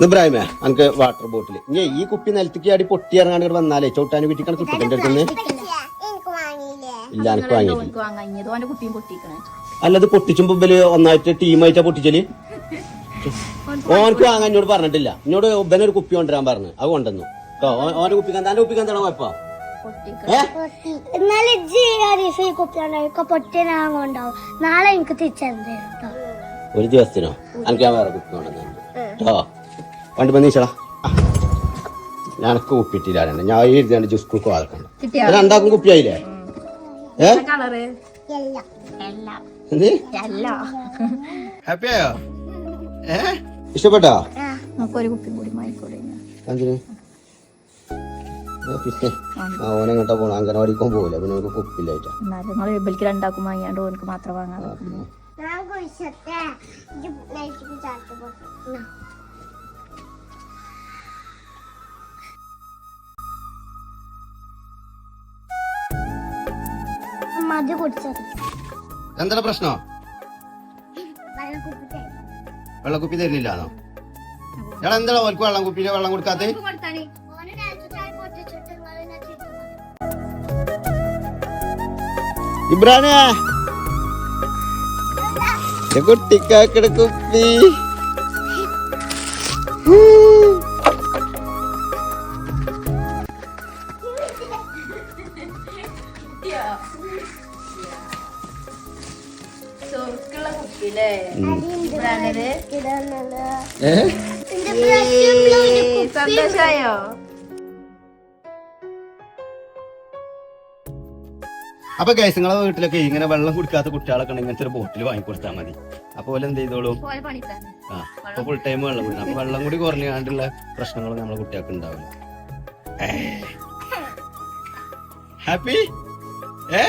ഇബ്രാഹിമേ അനക്ക് water bottle ഇനി ഈ കുപ്പി നിലത്തേക്ക് അടി പൊട്ടി ഇറങ്ങാണ്ട് വന്നാലേ ചോട്ടാൻ വീട്ടിക്കാണ് കിട്ടും എന്റെ അടുത്ത് ഇല്ല എനിക്ക് വാങ്ങിയില്ല അല്ലത് പൊട്ടിച്ചുമ്പോ ഇവൽ ഒന്നായിട്ട് ടീമായിട്ടാ പൊട്ടിച്ചൽ ഓനക്ക് വാങ്ങാൻ എന്നോട് പറഞ്ഞിട്ടില്ല എന്നോട് ഒരു കുപ്പി കൊണ്ടുവരാൻ പറഞ്ഞു അത് കൊണ്ടുവന്നു കേട്ടോ ഓന്റെ കുപ്പി കന്താന്റെ കുപ്പി കന്താണോ കുഴപ്പം എന്നാലും ഈ കുപ്പിയുണ്ടാവും പൊട്ടി ഞാൻ നാളെ എനിക്ക് കേട്ടോ ഒരു ദിവസത്തിനോ എനിക്ക് ഞാൻ വേറെ കുപ്പി കൊണ്ടുവന്നു കേട്ടോ വണ്ടി വന്നീച്ചടാ ഞാനൊക്കെ കുപ്പിട്ടില്ല ഞാൻ എഴുതിയാണ്ട് ജ്യൂസ് കുക്ക് കിട്ടിയോ? രണ്ടാക്കും കുപ്പിയായില്ലേ? ഏ? കളറ് എല്ലാം എല്ലാം എന്ത് എല്ലാം ഹാപ്പിയായോ ഏ? ഇഷ്ടപ്പെട്ടോ? കുപ്പി കൂടി എന്തിന്? പോണ. അംഗനവാടിക്കും പോകില്ല പിന്നെ നമുക്ക് കുപ്പില്ലായിട്ടാ നിങ്ങൾ ഇബലിക്ക് രണ്ടാക്കും വാങ്ങിയാണ്ട് ഓനക്ക് മാത്രം വാങ്ങാതെ മതി. കുടിച്ചത് എന്താണ് പ്രശ്നോ? വെള്ളക്കുപ്പി തരുന്നില്ലാന്നോ? എടാ എന്താ ഓൽക്ക് വെള്ളം കുപ്പിയിലെ വെള്ളം കൊടുക്കാത്ത? ഇബ്രാനെ. കുട്ടിക്കാക്കട കുപ്പി. ചോർക്കുള്ള കുപ്പിയില്ലേ ബ്രാൻഡിൽ? ഏ? സന്തോഷായോ? അപ്പൊ ഗൈസ് നിങ്ങളെ വീട്ടിലൊക്കെ ഇങ്ങനെ വെള്ളം കുടിക്കാത്ത കുട്ടികളൊക്കെ ഉണ്ടെങ്കിൽ ഇങ്ങനത്തെ ഒരു ബോട്ടിൽ വാങ്ങിക്കൊടുത്താൽ മതി. അപ്പൊ ഓൽ എന്ത് ചെയ്തോളൂ? ആ അപ്പൊ ഫുൾ ടൈം വെള്ളം കുടിക്കണം അപ്പൊ വെള്ളം കൂടി കുറഞ്ഞാണ്ടുള്ള പ്രശ്നങ്ങൾ നമ്മളെ കുട്ടികൾക്ക് ഉണ്ടാവില്ല ഹാപ്പി? ഏ?